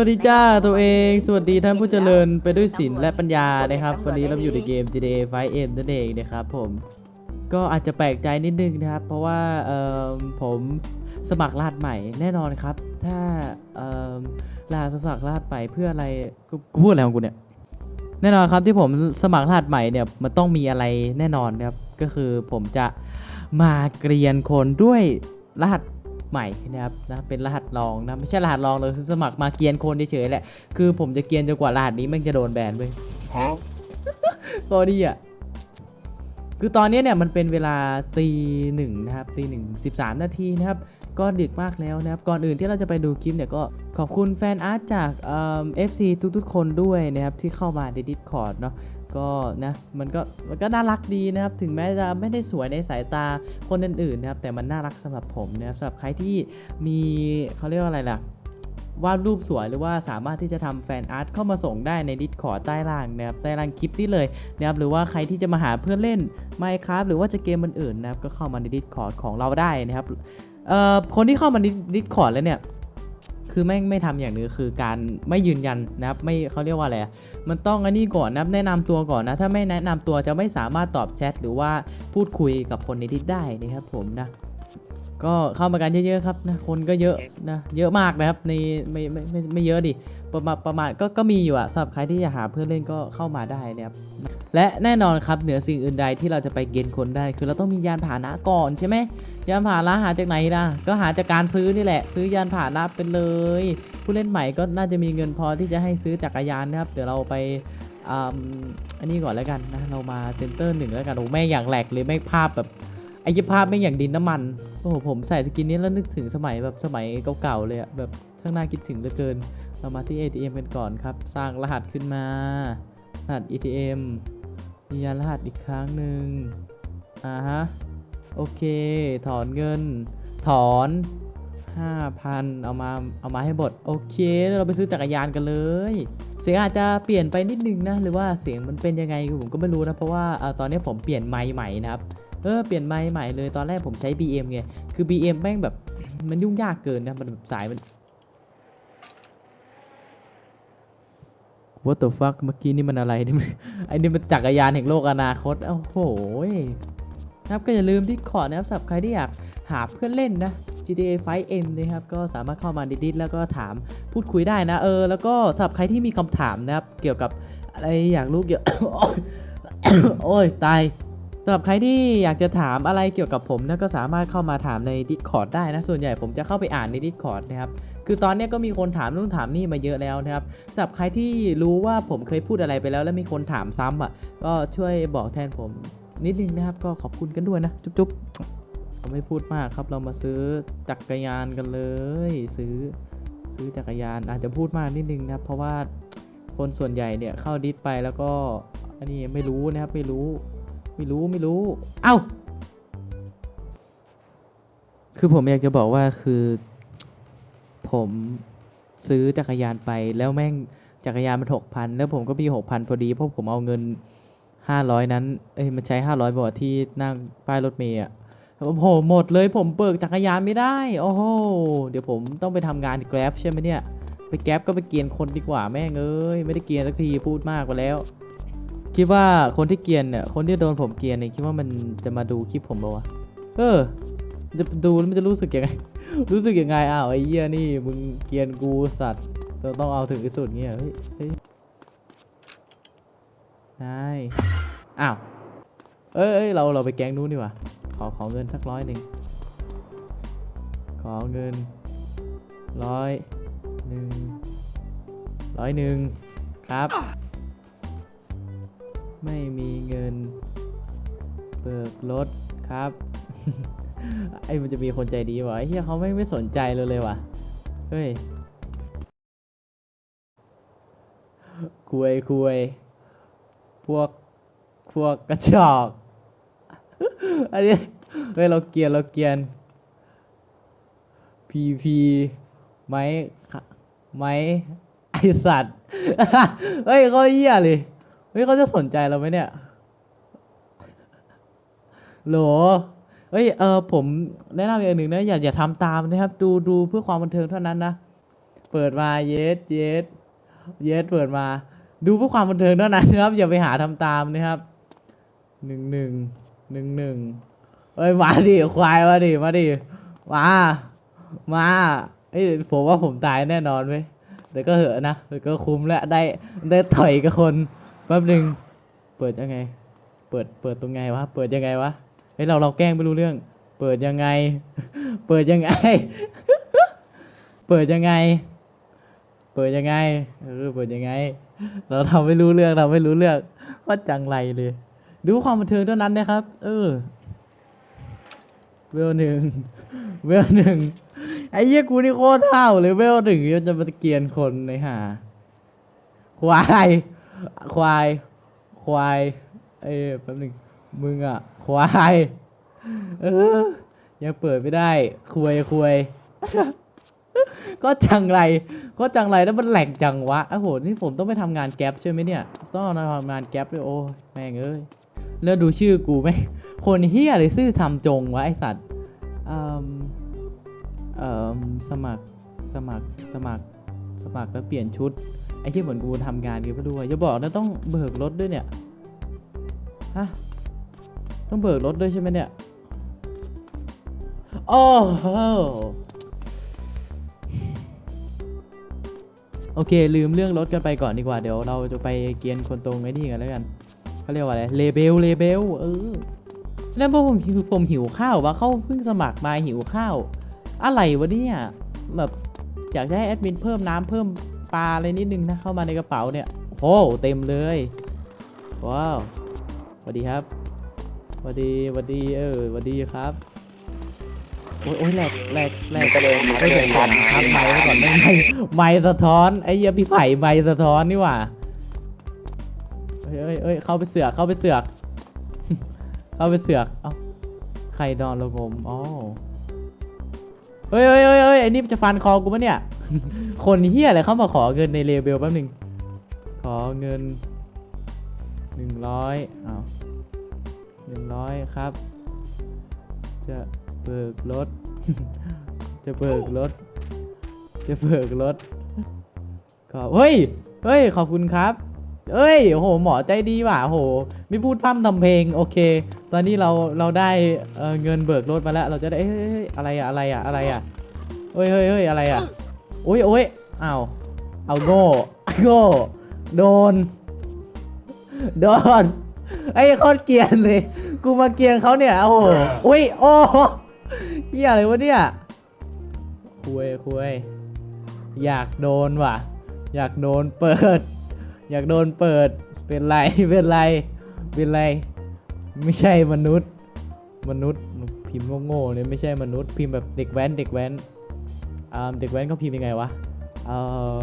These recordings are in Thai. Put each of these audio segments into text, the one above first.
วัสดีจ้าตัวเอง สวัสดีท่านผู้เจริญไปด้วยศีลและปัญญานะครับ วันนี้เราอยู่ในเกม GTA 5M นั่นเองนะครับผมก็อาจจะแปลกใจนิดนึงนะครับ เพราะว่าเออผมสมัครรหัสใหม่แน่นอนครับ ถ้าเออรหัสมัครรหัสใหม่เพื่ออะไรกูพูดอะไรของกูเนี่ยแน่นอนครับที่ผมสมัครรหัสใหม่เนี่ยมันต้องมีอะไรแน่นอนนะครับก็คือผมจะมาเกรียนคนด้วยรหัส ใหม่นะครับนะเป็นรหัสรองนะไม่ใช่รหัสรองเลยคือสมัครมาเกรียนคนเฉยๆแหละคือผมจะเกรียนจนกว่ารหัสนี้มันจะโดนแบนเว้ย Huh? ก็ดีอะคือตอนนี้เนี่ยมันเป็นเวลาตีหนึ่งนะครับตีหนึ่งสิบสามนาทีนะครับก็ดึกมากแล้วนะครับก่อนอื่นที่เราจะไปดูคลิปเนี่ยก็ขอบคุณแฟนอาร์ตจากเอฟซีทุกๆ คนด้วยนะครับที่เข้ามาใน Discord เนาะ ก็นะมันก็มันก็น่ารักดีนะครับ ถึงแม้จะไม่ได้สวยในสายตาคนอื่นๆนะครับ แต่มันน่ารักสำหรับผมนะครับสำหรับใครที่มีเขาเรียกว่าอะไรล่ะวาดรูปสวยหรือว่าสามารถที่จะทำแฟนอาร์ตเข้ามาส่งได้ใน Discord ใต้ล่างนะครับใต้ล่างคลิปนี้เลยนะครับหรือว่าใครที่จะมาหาเพื่อนเล่น Minecraft หรือว่าจะเกมอื่นๆนะครับก็เข้ามาใน Discord ของเราได้นะครับคนที่เข้ามาใน Discord แล้วเนี่ย คือแม่งไม่ทำอย่างนึงคือการไม่ยืนยันนะครับไม่เขาเรียกว่าอะไรมันต้องอันนี้ก่อนนะแนะนำตัวก่อนนะถ้าไม่แนะนำตัวจะไม่สามารถตอบแชทหรือว่าพูดคุยกับคนในทิศได้นะครับผมนะ ก็เข้ามากันเยอะๆครับนะคนก็เยอะนะเยอะมากนะครับในไม่ไม่ไม่ไม่เยอะดิประมาณประมาณก็ก็มีอยู่อะสำหรับใครที่อยากหาเพื่อนเล่นก็เข้ามาได้นะครับและแน่นอนครับเหนือสิ่งอื่นใดที่เราจะไปเกณฑ์คนได้ คือเราต้องมียานพาหนะก่อนใช่ไหมยานพาหนะหาจากไหนล่ะก็หาจากการซื้อนี่แหละ ซื้อยานพาหนะไปเลย ผู้เล่นใหม่ก็น่าจะมีเงินพอที่จะให้ซื้อจักรยานนะครับเดี๋ยวเราไปอ่าอันนี้ก่อนแล้วกันนะเรามาเซ็นเตอร์หนึ่งแล้วกันโอ้แม่งอย่างแหลกเลยแม่งภาพแบบ ไอ้ยี่ภาพไม่อย่างดินน้ำมัน โอ้โหผมใส่สกินนี้แล้วนึกถึงสมัยแบบสมัยเก่าๆเลยอะแบบช่างน่าคิดถึงเหลือเกิน เรามาที่ ATM กันก่อนครับ สร้างรหัสขึ้นมารหัส ATM ยืนยันรหัสอีกครั้งหนึ่งอ่าฮะ โอเค ถอนเงิน ถอน 5,000 เอามา เอามาให้หมดโอเคเราไปซื้อจักรยานกันเลย เสียงอาจจะเปลี่ยนไปนิดนึงนะ หรือว่าเสียงมันเป็นยังไงผมก็ไม่รู้นะ เพราะว่าอตอนนี้ผมเปลี่ยนไมค์ใหม่นะครับ เออเปลี่ยนไมค์ใหม่เลยตอนแรกผมใช้ BM ไงคือ BM แม่งแบบมันยุ่งยากเกินนะมันแบบสายมัน What the fuck เมื่อกี้นี่มันอะไรนี่มันไอ้นี่มันจักรยานแห่งโลกอนาคตโอ้โหนะครับก็อย่าลืมที่ขอนะครับสำหรับใครที่อยากหาเพื่อนเล่นนะ GTA 5M นะครับ ก็สามารถเข้ามาในดิสแล้วก็ถามพูดคุยได้นะ เออ แล้วก็สำหรับใครที่มีคำถามนะครับ เกี่ยวกับอะไรอยากรู้เกี่ยว โอ้ย ตาย สำหรับใครที่อยากจะถามอะไรเกี่ยวกับผมนะก็สามารถเข้ามาถามใน Discord ได้นะ ส่วนใหญ่ผมจะเข้าไปอ่านใน Discord นะครับ คือตอนนี้ก็มีคนถามนู่นถามนี่มาเยอะแล้วนะครับสำหรับใครที่รู้ว่าผมเคยพูดอะไรไปแล้ว แล้วมีคนถามซ้ำอะ ก็ช่วยบอกแทนผมนิดนึงนะครับ ก็ขอบคุณกันด้วยนะ จุ๊บๆเราไม่พูดมากครับเรามาซื้อจักรยานกันเลย ซื้อซื้อจักรยานอาจจะพูดมากนิดนึงนะครับ เพราะว่าคนส่วนใหญ่เนี่ยเข้าดิสไปแล้วก็อันนี้ไม่รู้นะครับไม่รู้ ไม่รู้ไม่รู้ เอ้า คือผมอยากจะบอกว่าคือ ผมซื้อจักรยานไปแล้วแม่งจักรยานมันหกพันแล้วผมก็มีหกพันพอดีเพราะผมเอาเงินห้าร้อยนั้น เอ้ยมันใช้ห้าร้อยบาทที่นั่งป้ายรถเมย์อะโอ้โหหมดเลยผมเบิกจักรยานไม่ได้ โอ้โห เดี๋ยวผมต้องไปทำงานแกร็บใช่ไหมเนี่ย ไปแกร็บก็ไปเกียนคนดีกว่าแม่งเอ้ย ไม่ได้เกียนสักทีพูดมากไปแล้ว คิดว่าคนที่เกรียนเนี่ย คนที่โดนผมเกรียนเนี่ยคิดว่ามันจะมาดูคลิปผมปะวะ เออ จะดูแล้วมันจะรู้สึกยังไง รู้สึกยังไงอ้าวไอ้เหี้ยนี่มึงเกรียนกูสัตว์จะต้องเอาถึงที่สุดเงี้ยเฮ้ยเฮ้ยนายอ้าวเอ้ยเอ้ยเราเราไปแก๊งนู้นดีกว่า ขอขอเงินสักร้อยหนึ่ง ขอเงินร้อยหนึ่งร้อยหนึ่งครับ ไม่มีเงินเบิกรถครับ ไอ้มันจะมีคนใจดีวะไอเฮียเขาไม่ไม่สนใจเลยเลยวะเฮ้ยคุยคุยพวกพวกกระจอกอันนี้เฮ้ยเราเกียนเราเกียนพีพีไม้ไม้ไอสัตว์ เฮ้ยเขาเหี้ยเลย ฮ้ยเขาจะสนใจเราไหมเนี่ยโหลเฮ้ยเออผมแนะนำอย่างหนึ่งนะอย่าอย่าทำตามนะครับ ดูดูเพื่อความบันเทิงเท่านั้นนะเเปิดมาเยสเยสเยสเปิดมา ดูเพื่อความบันเทิงเท่านั้นนะครับ อย่าไปหาทำตามนะครับหนึ่งหนึ่งหนึ่งหนึ่งเอ้ยมาดิควายมาดิมาดิมามาเอ้ยผมว่าผมตายแน่นอนเว้ยแต่ก็เหอะนะแต่ก็คุ้มแล้วได้ได้ถอยกับคน แป๊บหนึ่งเปิดยังไง เปิด เปิดตรงไงวะ เปิดยังไงวะ เฮ้ยเราเราแกล้งไม่รู้เรื่อง เปิดยังไง เปิดยังไง เปิดยังไง เปิดยังไง เออ เปิดยังไง เราทำไม่รู้เรื่องเราไม่รู้เรื่องว่าจังไรเลย ดูความบันเทิงเท่านั้นนะครับ เออ เวลหนึ่ง เวลหนึ่ง ไอ้เหี้ยกูนี่โคตรเท่าเลยเวลหนึ่งยังจะมาเกียนคนในหาควาย ควาย ควาย เอ้ยแป๊บหนึ่งมึงอะควาย เออ ยังเปิดไม่ได้คุยคุยก็จังไร ก็จังไรแล้วมันแหลกจังวะโอ้โห นี่ผมต้องไปทำงานแก๊ปใช่ไหมเนี่ย ต้องมาทำงานแก๊ปด้วยโอ้ยแม่งเอ้ย แล้วดูชื่อกูไหม คนเฮียเลยซื่อทำจงวะไอสัตว์เอ่มเอ่มสมัคร สมัคร สมัคร สมัครแล้วเปลี่ยนชุดไอ้ที่เหมือนกูทำงานกันไปด้วยอย่าบอกนะต้องเบิกรถด้วยเนี่ยฮะต้องเบิกรถด้วยใช่ไหมเนี่ยโอ้โหโอเค ลืมเรื่องรถกันไปก่อนดีกว่า เดี๋ยวเราจะไปเกียนคนตรงไอ้นี่กันแล้วกันเขาเรียกว่าอะไรเลเบลเลเบลเออแล้วพอผมผมหิวข้าววะเขาเพิ่งสมัครมาหิวข้าว อะไรวะเนี่ยแบบ อยากจะให้แอดมินเพิ่มน้ำเพิ่มปลาอะไรนิดนึงนะเข้ามาในกระเป๋าเนี่ยโอ้เต็มเลยว้าวสวัสดีครับสวัสดีสวัสดีเออสวัสดีครับโอ้ยโอ้ยแหลกแหลกแหลกมันก็เดินมันก็ไม่เดิเดินนผ่านทักไมค์ไว้ก่อนไม่ไม่ไม่สะท้อนไอ้เหี้ยพี่ไผ่ไม่สะท้อนนี่หว่าเอ้ยเอ้ยเอ้ยเข้าไปเสือกเข้าไปเสือก เข้าไปเสือกเอ้าใครนอนระงมอ๋อ เฮ้ยเฮ้ยเฮ้ยเฮ้ยไอ้นี่จะฟันคอกูปะเนี่ย คนเฮียอะไรเข้ามาขอเงินในเลเบลแป๊บหนึงขอเงินหนึ่งร้อยอ้าวหนึ่งร้อยครับ จะเบิกรถ จะเบิกรถ จะเบิกรถขอเฮ้ย เฮ้ย ขอบคุณครับ เอ้ยโอ้โหหมอใจดีว่ะโอ้โห ไม่พูดพร่ำทำเพลงโอเค ตอนนี้เราเราได้เอ่อเงินเบิกรถมาแล้ว เราจะได้เอ้ยเอ้ยเอ้ยอะไรอะอะไรอะอะไรอะเฮ้ยเฮ้ยเฮ้ยอะไรอะโอ้ยโอ้ยอ้าวเอาโง่โง่โดน โดนไอ้โคตรเกียนเลย กูมาเกียนเขาเนี่ยโอ้โหอุ้ยโอ้เฮียอะไรวะเนี่ยคุยคุยอยากโดนว่ะ อยากโดนเปิด อยากโดนเปิดเป็นไรเป็นไรเป็นไร ไม่ใช่มนุษย์ มนุษย์พิมพ์โง่ๆเลยไม่ใช่มนุษย์พิมพ์แบบเด็กแว้นเด็กแว้นอ่าเด็กแว้นเขาพิมพ์ยังไงวะอ่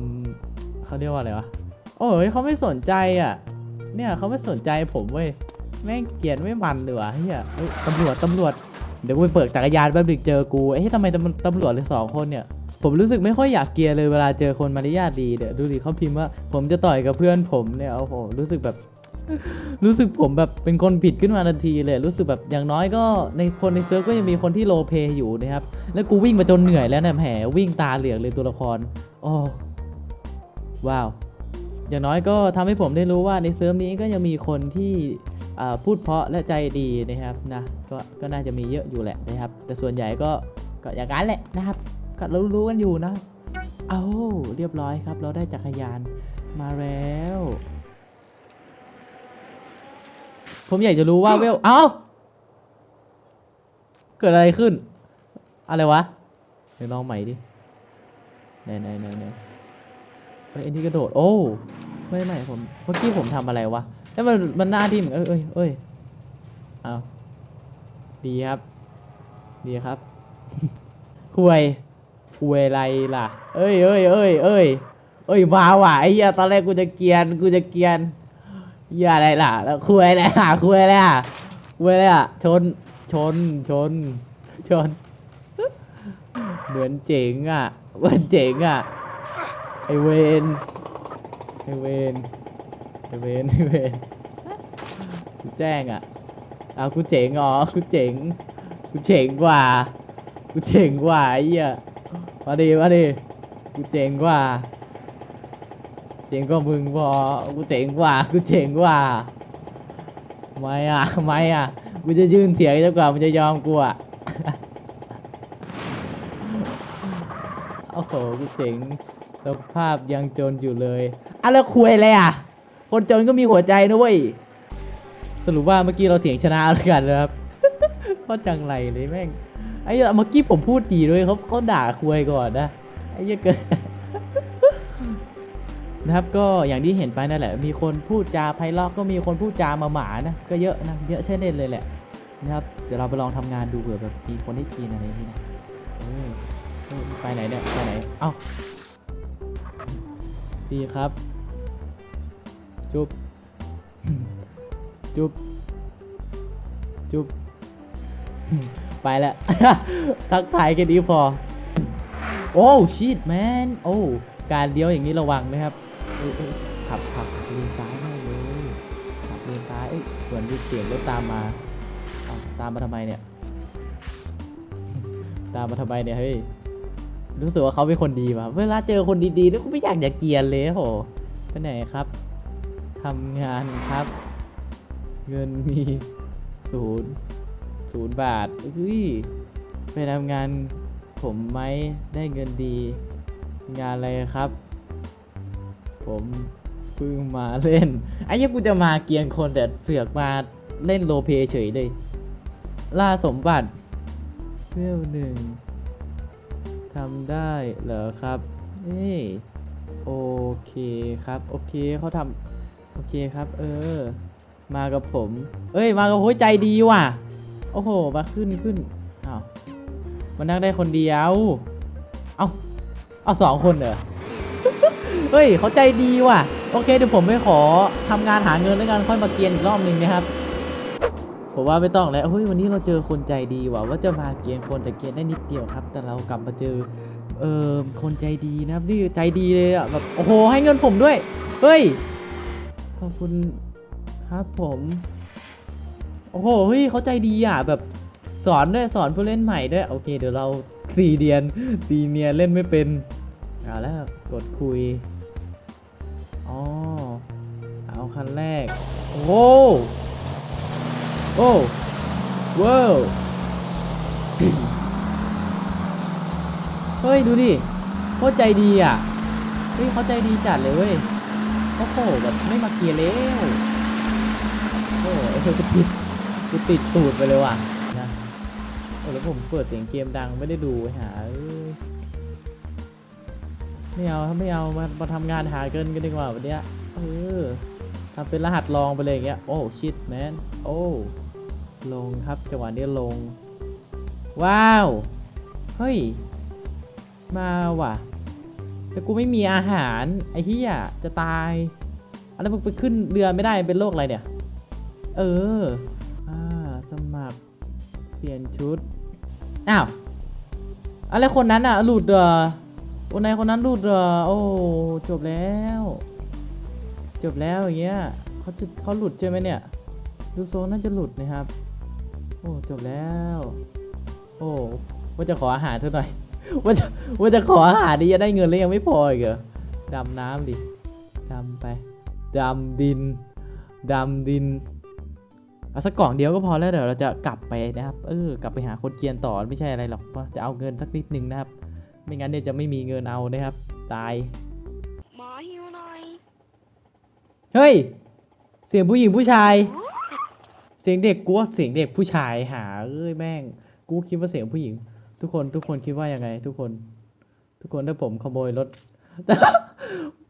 าเขาเรียกว่าอะไรวะโอ้ยเขาไม่สนใจอะ เนี่ยเขาไม่สนใจผมเว้ยแม่งเกลียดไม่มันเลยวะเฮียเอ้ยตำรวจตำรวจเดี๋ยวกูไปเปิดจักรยานแป๊บนึงเจอกูเอ้ยทำไมตำตำรวจเลยสองคนเนี่ย ผมรู้สึกไม่ค่อยอยากเกียร์เลยเวลาเจอคนมารยาทดีเดี๋ยวดูดิเขาพิมพ์ว่า ผมจะต่อยกับเพื่อนผมเนี่ยโอ้โหรู้สึกแบบ รู้สึกผมแบบเป็นคนผิดขึ้นมาทันทีเลยรู้สึกแบบอย่างน้อยก็ในคนในเซิร์ฟก็ยังมีคนที่โลเพอยู่นะครับ แล้วกูวิ่งมาจนเหนื่อยแล้วเนี่ยแหมวิ่งตาเหลือกเลยตัวละครโอ้ว้าว อย่างน้อยก็ทำให้ผมได้รู้ว่าในเซิร์ฟนี้ก็ยังมีคนที่อ่าพูดเพราะและใจดีนะครับนะก็ก็น่าจะมีเยอะอยู่แหละนะครับ แต่ส่วนใหญ่ก็ก็อย่างนั้นแหละนะครับ ก็รู้รู้กันอยู่นะ เอาเรียบร้อยครับ เราได้จักรยานมาแล้ว ผมอยากจะรู้ว่าเวล เอ้าเกิดอะไรขึ้น อะไรวะ เดี๋ยวลองใหม่ดิไหนไหนไหนไหนเฮ้ยอันนี้กระโดด โอ้ ไม่ไม่ผม เมื่อกี้ผมทำอะไรวะ แล้วมันมันหน้าที่เหมือนเอ้ยเอ้ยเอ้ยเอาดีครับ ดีครับคุย คุยอะไรล่ะ เอ้ยเอ้ยเอ้ยเอ้ยเอ้ยมาว่ะไอ้เหี้ยตอนแรกกูจะเกียนกูจะเกียนเหี้ยอะไรล่ะ แล้วคุยอะไรอะคุยอะไรอะคุยอะไรอะชนชนชนชน เหมือนเจ๋งอะเหมือนเจ๋งอะไอเวนไอเวนไอเวนไอเวนกูแจ้งอะอ้ากูเจ๋งอ๋อกูเจ๋งกูเจ๋งกว่ากูเจ๋งกว่าไอ้เหี้ย มาดิมาดิมกูเจ๋งกว่า เจ๋งกว่ามึงพอกูเจ๋งกว่ากูเจ๋งกว่าไม่อะไม่อะกูจะยื่นเสียงจนกว่ามันจะยอมกูอะโอ้โหกูเจ๋งสภาพยังจนอยู่เลยอะแล้วคุยอะไรอะ คนจนก็มีหัวใจนะเว้ยสรุปว่าเมื่อกี้เราเถียงชนะแล้วกันนะครับก็จังไรเลยแม่ง ไอ้เหี้ยเมื่อกี้ผมพูดดีด้วยเขาเขาด่าคุยก่อนนะไอ้เหี้ยเกินนะครับก็อย่างที่เห็นไปนั่นแหละ มีคนพูดจาไพเราะก็มีคนพูดจามาหมานะก็เยอะนะเยอะใช่นเด่นเลยแหละนะครับเดี๋ยวเราไปลองทำงานดูเผื่อแบบมีคนให้กินอะไรอย่นี้นะไปไหนเนี่ยไปไหนเอ้าดีครับ จุ๊บจุ๊บจุ๊บ ไปแล้ว ทักทายแค่นี้พอ โอ้ชีตแมน โอ้ การเลี้ยวอย่างนี้ระวังนะครับขับขับขับเลนซ้ายได้เลยขับเลนซ้าย เอ้ยเหมือนมีเสียงรถตามมาเอาตามมาทำไมเนี่ย ตามมาทำไมเนี่ยเฮ้ย รู้สึกว่าเขาเป็นคนดีว่ะ เวลาเจอคนดีๆแล้วก็ไม่อยากจะเกลียนเลยโหไปไหนครับทำงานครับ เงินมีศูนย์ ศูนย์บาทเฮ้ยไปทำงานผมไหมได้เงินดี งานอะไรครับ ผมเพิ่งมาเล่น ไอ้ยังกูจะมาเกียนคนแต่เสือกมาเล่นโลเพเฉยเลย ล่าสมบัติเวลหนึ่งทำได้เหรอครับนี่โอเคครับ โอเคเขาทำโอเคครับ เออ มากับผม เอ้ย มากับโอ้ยใจดีว่ะ โอ้โหมาขึ้นขึ้นอ้าวมานั่งได้คนเดียว เอ้าเอาสองคนเหรอ เฮ้ยเขาใจดีว่ะ โอเคเดี๋ยวผมไปขอทำงานหาเงินแล้วกันค่อยมาเกียนอีกรอบหนึ่งนะครับ ผมว่าไม่ต้องแล้ว เฮ้ยวันนี้เราเจอคนใจดีว่ะ ว่าจะมาเกียนคนแต่เกียนได้นิดเดียวครับ แต่เรากลับมาเจอ เออคนใจดีนะครับนี่ใจดีเลยอะแบบโอ้โหให้เงินผมด้วย เฮ้ย ขอบคุณครับผม โอ้โหเฮ้ยเขาใจดีอะแบบสอนด้วยสอนผู้เล่นใหม่ด้วยโอเค เดี๋ยวเราสี่เดียนสี่เนียนเล่นไม่เป็นเอาแล้วกดคุยอ๋อเอาคันแรก โอ้โหโอ้ว้าวเฮ้ย ดูดิเขาใจดีอะเฮ้ยเขาใจดีจัดเลยเว้ยโอ้โหแบบไม่มาเกียร์แล้วโอ้โหไอ้เธอกูติด กูติดตูดไปเลยว่ะนะโอ้แล้วผมเปิดเสียงเกมดังไม่ได้ดูหาไม่เอาถ้าไม่เอามามาทำงานหาเงินกันดีกว่าวันเนี้ยเออทำเป็นรหัสลองไปเลยอย่างเงี้ยโอ้ชิตแมนโอ้ลงครับจังหวะนี้ลง ว้าว เฮ้ย มาว่ะ แต่กูไม่มีอาหาร ไอ้เหี้ยจะตายอะไรมึงไปขึ้นเรือไม่ได้เป็นโรคอะไรเนี่ย เออ อ่าสมัคร เปลี่ยนชุด อ้าว อะไรคนนั้นอะ หลุดเหรอคนไหนคนนั้นหลุดเหรอ โอ้ จบแล้ว จบแล้วอย่างเงี้ยเขาจะเขาหลุดใช่ไหมเนี่ย ดูโซนน่าจะหลุดนะครับ โอ้ จบแล้ว โอ้ว่าจะขออาหารเธอหน่อย ว่าจะว่าจะขออาหารดีจะได้เงินแล้วยังไม่พออีกเหรอ ดำน้ำดิ ดำไป ดำดิน ดำดิน เอาสักกล่องเดียวก็พอแล้วเดี๋ยวเราจะกลับไปนะครับ เออกลับไปหาคนเกรียนต่อไม่ใช่อะไรหรอกเพราะจะเอาเงินสักนิดหนึ่งนะครับ ไม่งั้นเนี่ยจะไม่มีเงินเอานะครับ ตายหมอหิวหน่อยเฮ้ยเสียงผู้หญิงผู้ชาย เสียงเด็กกูว่าเสียงเด็กผู้ชายหาเอ้ยแม่ง กูคิดว่าเสียงผู้หญิง ทุกคนทุกคนคิดว่ายังไง ทุกคน ทุกคนถ้าผมขโมยรถ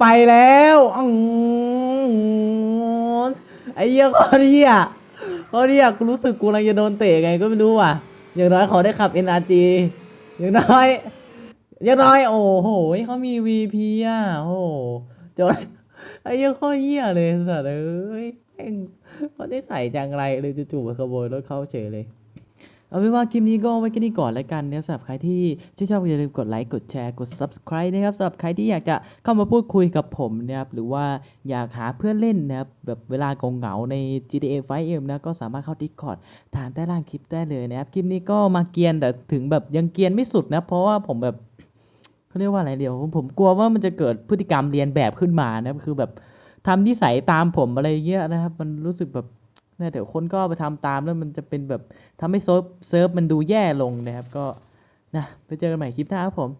ไปแล้วอืมไอ้เหี้ยข้อเหี้ย ข้อเหี้ยกูรู้สึกกูกำลังจะโดนเตะไงก็ไม่รู้ว่ะ อย่างน้อยขอได้ขับ NRG อย่างน้อย อย่างน้อย โอ้โหเขามี VP อะโอ้โหจนไอ้ยังข้อเหี้ยเลยสัตว์เอ้ยเขาได้ใส่จังไรเลยจู่ๆขโมยรถเขาเฉยเลย เอาเป็นว่าคลิปนี้ก็ไว้แค่นี้ก่อนแล้วกันนะครับสำหรับใครที่ชื่นชอบอย่าลืมกดไลค์กดแชร์กด subscribe นะครับสำหรับใครที่อยากจะเข้ามาพูดคุยกับผมนะครับหรือว่าอยากหาเพื่อนเล่นนะครับแบบเวลาเหงาใน GTA 5M นะก็สามารถเข้า Discord ถามใต้ล่างคลิปได้เลยนะครับคลิปนี้ก็มาเกียนแต่ถึงแบบยังเกียนไม่สุดนะเพราะว่าผมแบบเขาเรียกว่าอะไรเดี๋ยวผมกลัวว่ามันจะเกิดพฤติกรรมเรียนแบบขึ้นมานะคือแบบทำนิสัยตามผมอะไรเงี้ยนะครับ มันรู้สึกแบบ เนี่ยเดี๋ยวคนก็ไปทำตามแล้วมันจะเป็นแบบทำให้เซิร์ฟเซิร์ฟมันดูแย่ลงนะครับก็นะไปเจอกันใหม่คลิปหน้าครับผม